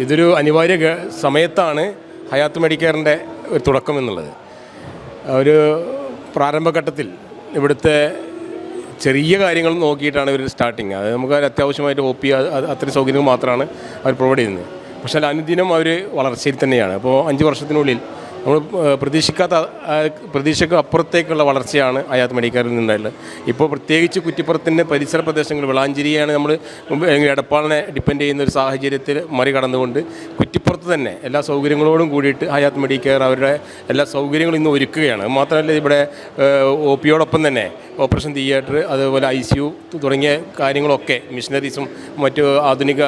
ഇതൊരു അനിവാര്യ സമയത്താണ് ഹയാത്ത് മെഡിക്കെയറിന്റെ ഒരു തുടക്കം എന്നുള്ളത്. ഒരു പ്രാരംഭഘട്ടത്തിൽ ഇവിടുത്തെ ചെറിയ കാര്യങ്ങൾ നോക്കിയിട്ടാണ് ഇവർ സ്റ്റാർട്ടിങ്. അത് നമുക്ക് അത്യാവശ്യമായിട്ട് ഒ പി അത്രയും സൗകര്യങ്ങൾ മാത്രമാണ് അവർ പ്രൊവൈഡ് ചെയ്യുന്നത്. പക്ഷേ അനുദിനം അവർ വളർച്ചയിൽ തന്നെയാണ്. അപ്പോൾ അഞ്ച് വർഷത്തിനുള്ളിൽ നമ്മൾ പ്രതീക്ഷിക്കാത്ത പ്രതീക്ഷയ്ക്ക് അപ്പുറത്തേക്കുള്ള വളർച്ചയാണ് അയാത്ത് മെഡിക്കലിൽ നിന്നുണ്ടായിട്ടുള്ളത് ഇപ്പോൾ പ്രത്യേകിച്ച് കുറ്റിപ്പുറത്തിന്റെ പരിസര പ്രദേശങ്ങൾ വിളാഞ്ചേരിയാണ് നമ്മൾ എടപ്പാളിനെ ഡിപ്പെൻഡ് ചെയ്യുന്ന ഒരു സാഹചര്യത്തിൽ മറികടന്നുകൊണ്ട് കുറ്റിപ്പുറത്ത് തന്നെ എല്ലാ സൗകര്യങ്ങളോടും കൂടിയിട്ട് ഹയാത്ത് മെഡിക്കെയർ അവരുടെ എല്ലാ സൗകര്യങ്ങളും ഇന്ന് ഒരുക്കുകയാണ്. മാത്രമല്ല ഇവിടെ ഒ പിയോടൊപ്പം തന്നെ ഓപ്പറേഷൻ തിയേറ്റർ അതുപോലെ ഐ സി യു തുടങ്ങിയ കാര്യങ്ങളൊക്കെ മിഷനറീസും മറ്റു ആധുനിക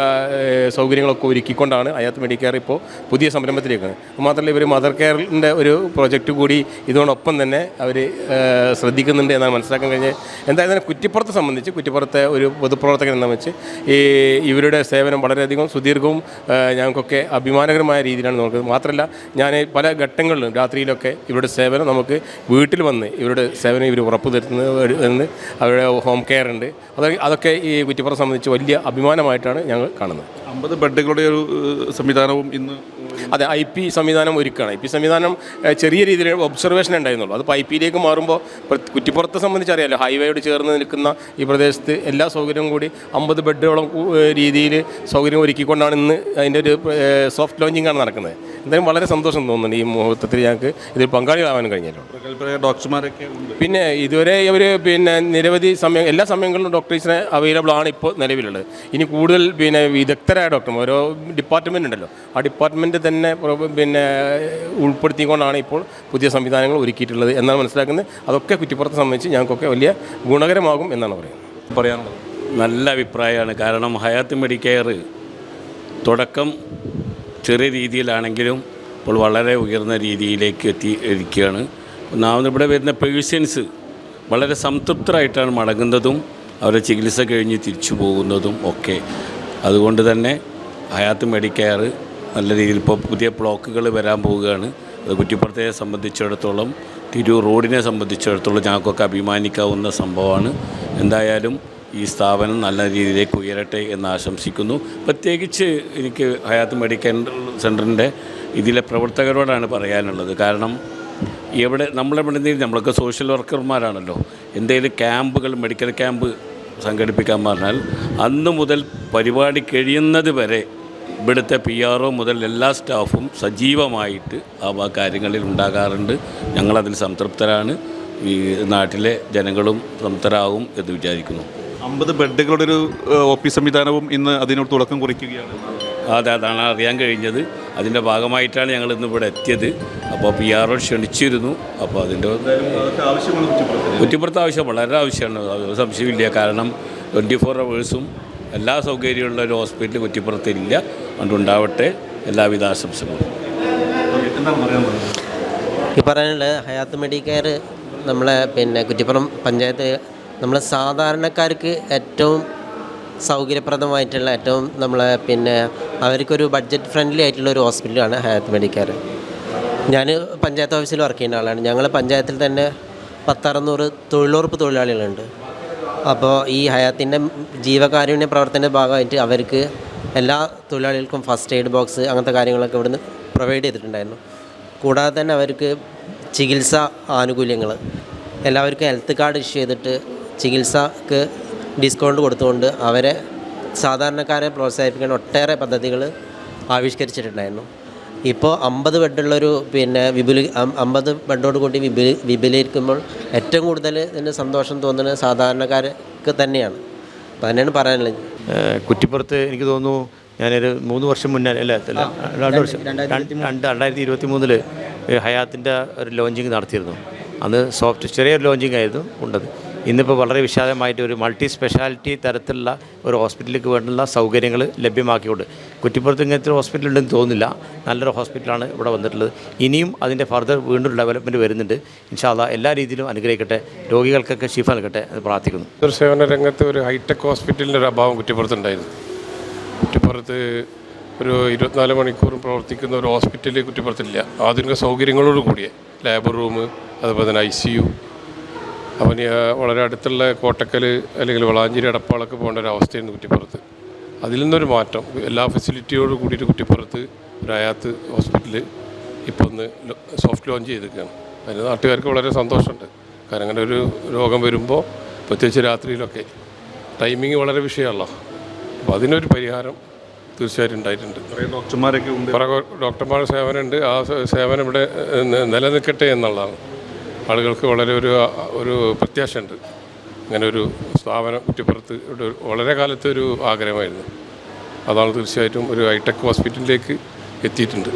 സൗകര്യങ്ങളൊക്കെ ഒരുക്കിക്കൊണ്ടാണ് അയാത്ത് മെഡിക്കെയർ ഇപ്പോൾ പുതിയ സംരംഭത്തിലേക്ക് മാത്രമല്ല ഇവർ മദർ കെയറിന്റെ ഒരു പ്രോജക്റ്റ് കൂടി ഇതോടൊപ്പം തന്നെ അവർ ശ്രദ്ധിക്കുന്നുണ്ട് എന്നാണ് മനസ്സിലാക്കാൻ കഴിഞ്ഞത്. എന്തായാലും കുറ്റിപ്പുറത്തെ സംബന്ധിച്ച് കുറ്റിപ്പുറത്തെ ഒരു പൊതുപ്രവർത്തകൻ എന്ന വെച്ച് ഈ ഇവരുടെ സേവനം വളരെയധികം സുദീർഘവും ഞങ്ങൾക്കൊക്കെ അഭിമാനകരമായ രീതിയിലാണ് നോക്കുന്നത് മാത്രമല്ല ഞാൻ പല ഘട്ടങ്ങളിലും രാത്രിയിലൊക്കെ ഇവരുടെ സേവനം നമുക്ക് വീട്ടിൽ വന്ന് ഇവരുടെ സേവനം ഇവർ ഉറപ്പ് തരുന്നത് അവരുടെ ഹോം കെയർ ഉണ്ട്. അതൊക്കെ ഈ കുറ്റിപ്പുറം സംബന്ധിച്ച് വലിയ അഭിമാനമായിട്ടാണ് ഞങ്ങൾ കാണുന്നത്. അമ്പത് ബെഡുകളുടെ ഒരു സംവിധാനവും ഇന്ന് അതെ ഐ പി സംവിധാനം ഒരുക്കുകയാണ് ഐ പി സംവിധാനം ചെറിയ രീതിയിൽ ഒബ്സർവേഷൻ ഉണ്ടായിരുന്നുള്ളൂ. അത് ഐ പിയിലേക്ക് മാറുമ്പോൾ കുറ്റിപ്പുറത്തെ സംബന്ധിച്ച് അറിയാലോ ഹൈവേയോട് ചേർന്ന് നിൽക്കുന്ന ഈ പ്രദേശത്ത് എല്ലാ സൗകര്യവും കൂടി അമ്പത് ബെഡോളം രീതിയിൽ സൗകര്യം ഒരുക്കിക്കൊണ്ടാണ് ഇന്ന് അതിന്റെ ഒരു സോഫ്റ്റ് ലോഞ്ചിങ്ങാണ് നടക്കുന്നത്. എന്തായാലും വളരെ സന്തോഷം തോന്നുന്നുണ്ട് ഈ മുഹൂർത്തത്തിൽ ഞങ്ങൾക്ക് ഇതിൽ പങ്കാളികളാവാൻ കഴിഞ്ഞല്ലോ. ഡോക്ടർമാരൊക്കെ ഉണ്ട്. പിന്നെ ഇതുവരെ ഇവർ പിന്നെ നിരവധി സമയം എല്ലാ സമയങ്ങളിലും ഡോക്ടേഴ്സിനെ അവൈലബിൾ ആണ് ഇപ്പോൾ നിലവിലുള്ളത്. ഇനി കൂടുതൽ പിന്നെ വിദഗ്ധരായ ഡോക്ടർമാർ ഓരോ ഡിപ്പാർട്ട്മെന്റ് ഉണ്ടല്ലോ. ആ ഡിപ്പാർട്ട്മെന്റ് തന്നെ പിന്നെ ഉൾപ്പെടുത്തിക്കൊണ്ടാണ് ഇപ്പോൾ പുതിയ സംവിധാനങ്ങൾ ഒരുക്കിയിട്ടുള്ളത് എന്നാണ് മനസ്സിലാക്കുന്നത്. അതൊക്കെ കുറ്റിപ്പുറത്തെ സംബന്ധിച്ച് ഞങ്ങൾക്കൊക്കെ വലിയ ഗുണകരമാകും എന്നാണ് പറയുന്നത്. പറയാനുള്ളത്. നല്ല അഭിപ്രായമാണ്. കാരണം ഹയാത്ത് മെഡിക്കെയർ തുടക്കം ചെറിയ രീതിയിലാണെങ്കിലും ഇപ്പോൾ വളരെ ഉയർന്ന രീതിയിലേക്ക് എത്തി ഇരിക്കുകയാണ്. ഒന്നാമത് ഇവിടെ വരുന്ന പേഴ്സ്യൻസ് വളരെ സംതൃപ്തരായിട്ടാണ് മടങ്ങുന്നതും അവരെ ചികിത്സ കഴിഞ്ഞ് തിരിച്ചു പോകുന്നതും ഒക്കെ. അതുകൊണ്ട് തന്നെ ഹയാത്ത് മെഡിക്കെയർ നല്ല രീതിയിൽ ഇപ്പോൾ പുതിയ ബ്ലോക്കുകൾ വരാൻ പോവുകയാണ്. അത് കുറ്റിപ്പുറത്തെ സംബന്ധിച്ചിടത്തോളം തിരൂർ റോഡിനെ സംബന്ധിച്ചിടത്തോളം ഞങ്ങൾക്കൊക്കെ അഭിമാനിക്കാവുന്ന സംഭവമാണ്. എന്തായാലും ഈ സ്ഥാപനം നല്ല രീതിയിലേക്ക് ഉയരട്ടെ എന്ന് ആശംസിക്കുന്നു. പ്രത്യേകിച്ച് എനിക്ക് ഹയാത്ത് മെഡിക്കൽ സെന്ററിന്റെ ഇതിലെ പ്രവർത്തകരോടാണ് പറയാനുള്ളത്. കാരണം എവിടെ നമ്മളെവിടെ നിന്ന് നമ്മളൊക്കെ സോഷ്യൽ വർക്കർമാരാണല്ലോ. എന്തെങ്കിലും ക്യാമ്പുകൾ മെഡിക്കൽ ക്യാമ്പ് സംഘടിപ്പിക്കാൻ പറഞ്ഞാൽ അന്ന് മുതൽ പരിപാടി കഴിയുന്നത് വരെ ഇവിടുത്തെ പി ആർ ഒ മുതൽ എല്ലാ സ്റ്റാഫും സജീവമായിട്ട് ആ കാര്യങ്ങളിൽ ഉണ്ടാകാറുണ്ട്. ഞങ്ങളതിൽ സംതൃപ്തരാണ്. ഈ നാട്ടിലെ ജനങ്ങളും സംതൃപ്തരാകും എന്ന് വിചാരിക്കുന്നു. അമ്പത് ബെഡുകളുടെ ഒരു ഓഫീസ് പി സംവിധാനവും ഇന്ന് അതിനോട് തുടക്കം കുറിക്കുകയാണ്. അതെ അതാണ് അറിയാൻ കഴിഞ്ഞത്. അതിന്റെ ഭാഗമായിട്ടാണ് ഞങ്ങൾ ഇന്ന് ഇവിടെ എത്തിയത്. അപ്പോൾ പി ആർ ഒ ക്ഷണിച്ചിരുന്നു. അപ്പോൾ അതിന്റെ ആവശ്യമാണ് കുറ്റിപ്പുറത്ത് ആവശ്യം വളരെ ആവശ്യമാണ്. സംശയമില്ല കാരണം ട്വന്റി ഫോർ അവേഴ്സും എല്ലാ സൗകര്യമുള്ള ഒരു ഹോസ്പിറ്റൽ കുറ്റിപ്പുറത്തില്ല അതുകൊണ്ടുണ്ടാവട്ടെ എല്ലാവിധ ആശംസകളും. ഈ പറയാനുള്ളത് ഹയാത്ത് മെഡിക്കെയർ നമ്മളെ പിന്നെ കുറ്റിപ്പുറം പഞ്ചായത്ത് നമ്മളെ സാധാരണക്കാർക്ക് ഏറ്റവും സൗകര്യപ്രദമായിട്ടുള്ള ഏറ്റവും നമ്മളെ പിന്നെ അവർക്കൊരു ബഡ്ജറ്റ് ഫ്രണ്ട്ലി ആയിട്ടുള്ള ഒരു ഹോസ്പിറ്റലാണ് ഹയാത്ത് മെഡിക്കെയർ ഞാൻ പഞ്ചായത്ത് ഓഫീസിൽ വർക്ക് ചെയ്യുന്ന ആളാണ്. ഞങ്ങൾ പഞ്ചായത്തിൽ തന്നെ പത്തറുന്നൂറ് തൊഴിലുറപ്പ് തൊഴിലാളികളുണ്ട്. അപ്പോൾ ഈ ഹയാത്തിന്റെ ജീവകാരുണ്യ പ്രവർത്തനത്തിന്റെ ഭാഗമായിട്ട് അവർക്ക് എല്ലാ തൊഴിലാളികൾക്കും ഫസ്റ്റ് എയ്ഡ് ബോക്സ് അങ്ങനത്തെ കാര്യങ്ങളൊക്കെ ഇവിടുന്ന് പ്രൊവൈഡ് ചെയ്തിട്ടുണ്ടായിരുന്നു. കൂടാതെ തന്നെ അവർക്ക് ചികിത്സ ആനുകൂല്യങ്ങൾ എല്ലാവർക്കും ഹെൽത്ത് കാർഡ് ഇഷ്യൂ ചെയ്തിട്ട് ചികിത്സക്ക് ഡിസ്കൗണ്ട് കൊടുത്തുകൊണ്ട് അവരെ സാധാരണക്കാരെ പ്രോത്സാഹിപ്പിക്കാൻ ഒട്ടേറെ പദ്ധതികൾ ആവിഷ്കരിച്ചിട്ടുണ്ടായിരുന്നു. ഇപ്പോൾ അമ്പത് ബെഡുള്ളൊരു പിന്നെ വിപുലി അമ്പത് ബെഡോട് കൂടി വിപുലി വിപുലീകരിക്കുമ്പോൾ ഏറ്റവും കൂടുതൽ ഇതിന് സന്തോഷം തോന്നുന്നത് സാധാരണക്കാർക്ക് തന്നെയാണ്. അപ്പോൾ തന്നെയാണ് പറയാനുള്ളത്. കുറ്റിപ്പുറത്ത് എനിക്ക് തോന്നുന്നു ഞാനൊരു മൂന്ന് വർഷം മുന്നേ അല്ല അല്ല, രണ്ട് വർഷം രണ്ട് രണ്ടായിരത്തി ഇരുപത്തി മൂന്നിൽ ഹയാത്തിന്റെ ഒരു ലോഞ്ചിങ് നടത്തിയിരുന്നു. അന്ന് സോഫ്റ്റ് ചെറിയൊരു ലോഞ്ചിങ് ആയിരുന്നു ഉണ്ടത്. ഇന്നിപ്പോൾ വളരെ വിശാലമായിട്ട് ഒരു മൾട്ടി സ്പെഷ്യാലിറ്റി തരത്തിലുള്ള ഒരു ഹോസ്പിറ്റലിലേക്ക് വേണ്ടുള്ള സൗകര്യങ്ങൾ ലഭ്യമാക്കിയുണ്ട് കുറ്റിപ്പുറത്ത് ഇങ്ങനത്തെ ഹോസ്പിറ്റൽ ഉണ്ടെന്ന് തോന്നുന്നില്ല. നല്ലൊരു ഹോസ്പിറ്റലാണ് ഇവിടെ വന്നിട്ടുള്ളത്. ഇനിയും അതിന്റെ ഫർദർ വീണ്ടും ഡെവലപ്മെന്റ് വരുന്നുണ്ട്. ഇൻഷാല്ല എല്ലാ രീതിയിലും അനുഗ്രഹിക്കട്ടെ. രോഗികൾക്കൊക്കെ ശിഫ നൽകട്ടെ എന്ന് പ്രാർത്ഥിക്കുന്നു. സേവന രംഗത്ത് ഒരു ഹൈടെക് ഹോസ്പിറ്റലിന്റെ ഒരു അഭാവം കുറ്റിപ്പുറത്തുണ്ടായിരുന്നു കുറ്റിപ്പുറത്ത് ഒരു ഇരുപത്തിനാല് മണിക്കൂറും പ്രവർത്തിക്കുന്ന ഒരു ഹോസ്പിറ്റൽ കുറ്റിപ്പുറത്തില്ല. ആധുനിക സൗകര്യങ്ങളോട് കൂടിയ. ലാബ് റൂം അതുപോലെ തന്നെ ഐ സി യു അവന് വളരെ അടുത്തുള്ള കോട്ടക്കൽ അല്ലെങ്കിൽ വളാഞ്ചേരി അടപ്പാളൊക്കെ പോകേണ്ട ഒരു അവസ്ഥയായിരുന്നു കുറ്റിപ്പുറത്ത്. അതിൽ നിന്നൊരു മാറ്റം. എല്ലാ ഫെസിലിറ്റിയോട് കൂടിയിട്ട് കുറ്റിപ്പുറത്ത് ഒരു ഹയാത്ത് ഹോസ്പിറ്റൽ ഇപ്പോൾ ഒന്ന് സോഫ്റ്റ് ലോഞ്ച് ചെയ്തിരിക്കുകയാണ്. അതിന് നാട്ടുകാർക്ക് വളരെ സന്തോഷമുണ്ട്. കാരണം അങ്ങനെ ഒരു രോഗം വരുമ്പോൾ പ്രത്യേകിച്ച് രാത്രിയിലൊക്കെ ടൈമിങ് വളരെ വിഷയമല്ല. അപ്പോൾ അതിനൊരു പരിഹാരം തീർച്ചയായിട്ടും ഉണ്ടായിട്ടുണ്ട്. ഡോക്ടർമാരൊക്കെ ഉണ്ട്. കുറേ ഡോക്ടർമാരുടെ സേവനമുണ്ട്. ആ സേവനം ഇവിടെ നിലനിൽക്കട്ടെ എന്നുള്ളതാണ്. ആളുകൾക്ക് വളരെ ഒരു ഒരു പ്രത്യാശയുണ്ട്. ഇങ്ങനെ ഒരു സ്ഥാപനം കുറ്റിപ്പുറത്ത് വളരെ കാലത്തെ ഒരു ആഗ്രഹമായിരുന്നു. അതാണ് തീർച്ചയായിട്ടും ഒരു ഹൈടെക് ഹോസ്പിറ്റലിലേക്ക് എത്തിയിട്ടുണ്ട്.